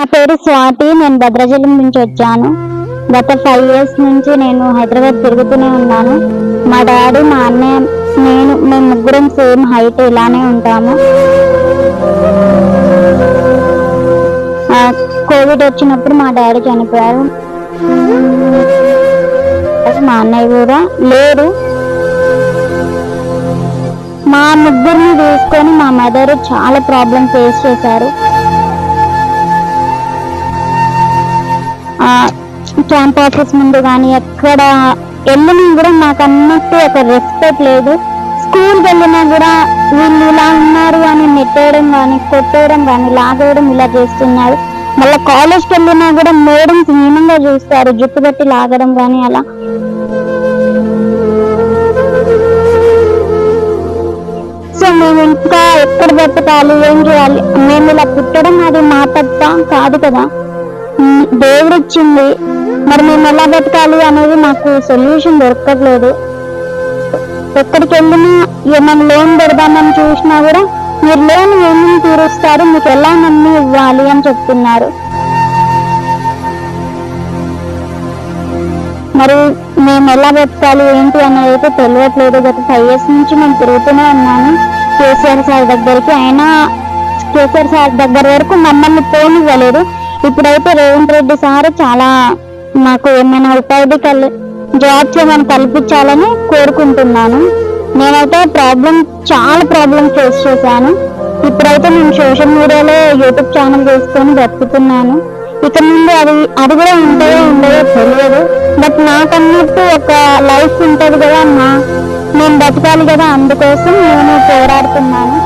నా పేరు స్వాతి నేను భద్రాచలం నుంచి వచ్చాను. గత ఫైవ్ ఇయర్స్ నుంచి నేను హైదరాబాద్ తిరుగుతూనే ఉన్నాను. మా డాడీ మా అన్నయ్య నేను మేము ముగ్గురం సేమ్ హైట్ ఇలానే ఉంటాము. కోవిడ్ వచ్చినప్పుడు మా డాడీ చనిపోయారు. మా అన్నయ్య కూడా లేరు. మా ముగ్గురిని చూసుకొని మా మదర్ చాలా ప్రాబ్లం ఫేస్ చేశారు. క్యాంప్ ఆఫీస్ ముందు కానీ ఎక్కడ వెళ్ళినా కూడా నాకు అన్నట్టు ఒక రెస్పెక్ట్ లేదు. స్కూల్కి వెళ్ళినా కూడా వీళ్ళు ఇలా ఉన్నారు అని నెట్టేయడం కానీ కొట్టేయడం కానీ లాగేయడం ఇలా చేస్తున్నారు. మళ్ళీ కాలేజ్కి వెళ్ళినా కూడా మేడమ్స్ హీనంగా చూస్తారు జుట్టు పెట్టి లాగడం కానీ అలా. సో మేము ఇంకా ఎక్కడ బతకాలి ఏం చేయాలి? మేము ఇలా పుట్టడం అది మా తప్ప కాదు కదా. దేవుడిచ్చింది దేవుడు మరి మేము ఎలా బతకాలి అనేది మాకు సొల్యూషన్ దొరకట్లేదు. ఎక్కడికి వెళ్ళినా ఏమైనా లోన్ పెడదామని చూసినా కూడా మీరు లోన్ ఏమేమి తీరుస్తారు మీకు ఎలా నమ్మి ఇవ్వాలి అని చెప్తున్నారు. మరి మేము ఎలా బతకాలి ఏంటి అనేది అయితే తెలియట్లేదు. గత ఫైవ్ ఇయర్స్ నుంచి మేము తిరుగుతూనే ఉన్నాను కేసీఆర్ సార్ దగ్గరికి అయినా కేసీఆర్ సార్ దగ్గర వరకు మమ్మల్ని పోనివ్వలేదు ఇప్పుడైతే రేవంత్ రెడ్డి సార్ చాలా నాకు ఏమైనా ఉపాధి కల్ జాబ్స్ ఏమైనా కల్పించాలని కోరుకుంటున్నాను. నేనైతే ప్రాబ్లం చాలా ప్రాబ్లం ఫేస్ చేశాను. ఇప్పుడైతే నేను సోషల్ మీడియాలో యూట్యూబ్ ఛానల్ చేసుకొని బతుకుతున్నాను ఇక ముందు అది అది కూడా ఉంటుందో ఉండదో తెలియదు. బట్ నాకన్నట్టు ఒక లైఫ్ ఉంటుంది కదా నా నేను బతకాలి కదా అందుకోసం నేను పోరాడుతున్నాను.